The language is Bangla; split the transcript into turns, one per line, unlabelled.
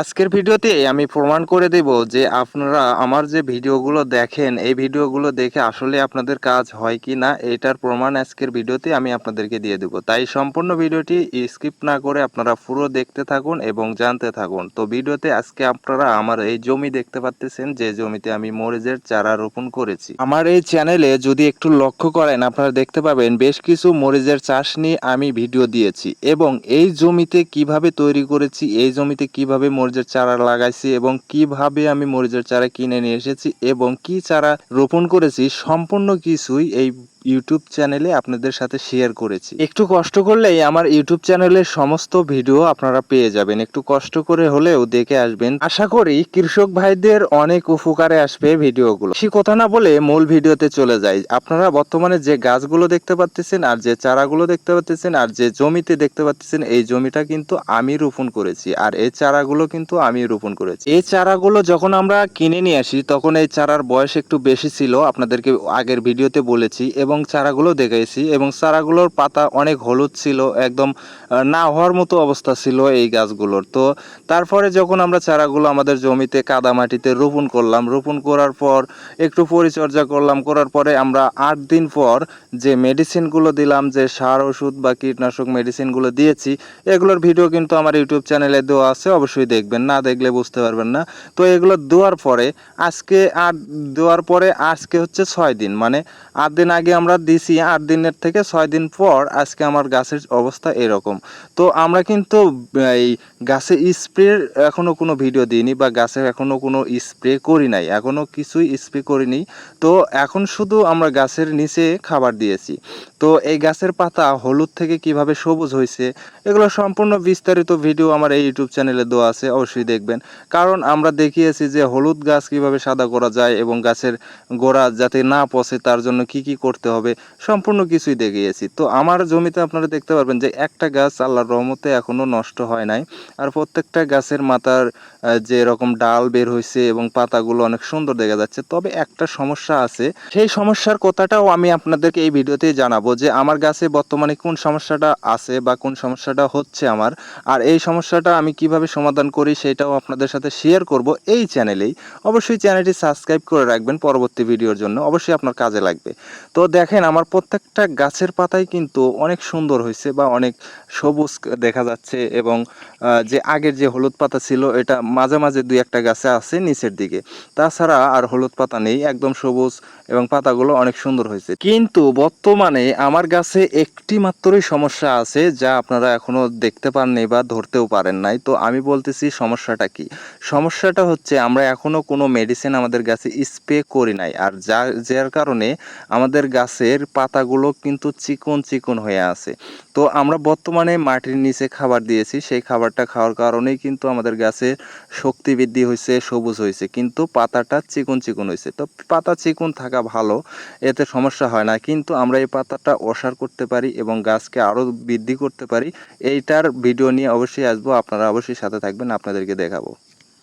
আজকের ভিডিওতে আমি প্রমাণ করে দেব যে আপনারা আমার যে ভিডিওগুলো দেখেন, এই ভিডিওগুলো দেখে আসলে আপনাদের কাজ হয় কি না, এটার প্রমাণ আজকের ভিডিওতে আমি আপনাদেরকে দিয়ে দেব। তাই সম্পূর্ণ ভিডিওটি স্কিপ না করে আপনারা পুরো দেখতে থাকুন এবং জানতে থাকুন। তো ভিডিওতে আজকে আপনারা আমার এই জমি দেখতে পাচ্ছেন যে জমিতে আমি মরিচের চারা রোপণ করেছি। আমার এই চ্যানেলে যদি একটু লক্ষ্য করেন, আপনারা দেখতে পাবেন বেশ কিছু মরিচের চাষ নিয়ে আমি ভিডিও দিয়েছি এবং এই জমিতে কীভাবে তৈরি করেছি, এই জমিতে কীভাবে মরিচের চারা লাগাইছি এবং কীভাবে আমি মরিচের চারা কিনে নিয়ে এসেছি এবং কি চারা রোপণ করেছি, সম্পূর্ণ কিছুই এই ইউটিউব চ্যানেলে আপনাদের সাথে শেয়ার করেছি। একটু কষ্ট করলেই আমার ইউটিউব চ্যানেলের সমস্ত ভিডিও আপনারা পেয়ে যাবেন। একটু কষ্ট করে হলেও দেখে আসবেন। আশা করি কৃষক ভাইদের অনেক উপকারে আসবে ভিডিওগুলো। সে কথা না বলে মূল ভিডিওতে চলে যাই। আপনারা বর্তমানে যে গাছগুলো দেখতে পাচ্ছেন আর যে চারাগুলো দেখতে পাচ্ছেন আর যে জমিতে দেখতে পাচ্ছেন এই জমিটা কিন্তু আমি রোপণ করেছি। আর এই চারাগুলো কিন্তু আমি রোপণ করেছি। এই চারাগুলো যখন আমরা কিনে নিয়ে আসি, তখন এই চারার বয়স একটু বেশি ছিল। আপনাদেরকে আগের ভিডিওতে বলেছি। এবং চারাগুলো দেখাইছি এবং চারাগুলোর পাতা অনেক হলুদ ছিল, একদম না হওয়ার মতো অবস্থা ছিল এই গাছগুলোর। তো তারপরে যখন আমরা চারাগুলো আমাদের জমিতে কাদা মাটিতে রোপণ করলাম, রোপণ করার পর একটু পরিচর্যা করলাম, করার পরে আমরা আট দিন পর যে মেডিসিনগুলো দিলাম, যে সার ওষুধ বা কীটনাশক মেডিসিনগুলো দিয়েছি, এগুলোর ভিডিও কিন্তু আমার ইউটিউব চ্যানেলে দেওয়া আছে, অবশ্যই দেখবেন, না দেখলে বুঝতে পারবেন না। তো এগুলো দেওয়ার পরে, আজকে আট দেওয়ার পরে আজকে হচ্ছে ছয় দিন মানে আট দিন আগে আমরা দিছি আট দিনের থেকে ছয় দিন পর আজকে আমার গাছের অবস্থা এরকম। তো আমরা কিন্তু এই গাছে স্প্রে এখনও কোনো ভিডিও দিইনি বা গাছে এখনও কোনো স্প্রে করি নাই, এখনও কিছুই স্প্রে করিনি। তো এখন শুধু আমরা গাছের নিচে খাবার দিয়েছি। তো এই গাছের পাতা হলুদ থেকে কীভাবে সবুজ হয়েছে এগুলো সম্পূর্ণ বিস্তারিত ভিডিও আমার এই ইউটিউব চ্যানেলে দেওয়া আছে, অবশ্যই দেখবেন। কারণ আমরা দেখিয়েছি যে হলুদ গাছ কীভাবে সাদা করা যায় এবং গাছের গোড়া যাতে না পচে, তার জন্য কি কি করতে হবে, সম্পূর্ণ কিছুই দেখিয়েছি। তো আমার জমিতে আপনারা দেখতে পারবেন যে একটা গাছ আল্লাহর রহমতে এখনও নষ্ট হয় নাই। আর প্রত্যেকটা গাছের মাথার যে এরকম ডাল বের হয়েছে এবং পাতাগুলো অনেক সুন্দর দেখা যাচ্ছে। তবে একটা সমস্যা আছে, সেই সমস্যার কথাটাও আমি আপনাদেরকে এই ভিডিওতে জানাব যে আমার গাছে বর্তমানে কোন সমস্যাটা আছে বা কোন সমস্যাটা হচ্ছে আমার। আর এই সমস্যাটা আমি কীভাবে সমাধান করি সেটাও আপনাদের সাথে শেয়ার করব এই চ্যানেলেই অবশ্যই চ্যানেলটি সাবস্ক্রাইব করে রাখবেন পরবর্তী ভিডিওর জন্য। অবশ্যই আপনার কাজে লাগবে। তো দেখেন, আমার প্রত্যেকটা গাছের পাতাই কিন্তু অনেক সুন্দর হয়েছে বা অনেক সবুজ দেখা যাচ্ছে এবং যে আগের যে হলুদ পাতা ছিল, এটা মাঝে মাঝে দুই একটা গাছে আছে নিচের দিকে। তাছাড়া আর হলুদ পাতা নেই, একদম সবুজ এবং পাতাগুলো অনেক সুন্দর হয়েছে। কিন্তু বর্তমানে আমার গাছে একটি মাত্রই সমস্যা আছে, যা আপনারা এখনও দেখতে পাননি বা ধরতেও পারেন নাই। তো আমি বলতেছি সমস্যাটা কি? সমস্যাটা হচ্ছে আমরা এখনও কোনো মেডিসিন আমাদের গাছে স্প্রে করি নাই। আর যা, যার কারণে আমাদের গাছের পাতাগুলো কিন্তু চিকন চিকন হয়ে আছে। তো আমরা বর্তমানে মাটির নিচে খাবার দিয়েছি, সেই খাবারটা খাওয়ার কারণেই কিন্তু আমাদের গাছের শক্তি বৃদ্ধি হয়েছে, সবুজ হয়েছে। কিন্তু পাতাটা চিকন চিকন হয়েছে। তো পাতা চিকন থাকা ভালো, এতে সমস্যা হয় না। কিন্তু আমরা এই পাতাটা অসার করতে পারি এবং গাছকে আরও বৃদ্ধি করতে পারি। এইটার ভিডিও নিয়ে অবশ্যই আসব। আপনারা অবশ্যই সাথে থাকবেন, আপনাদেরকে দেখাবো।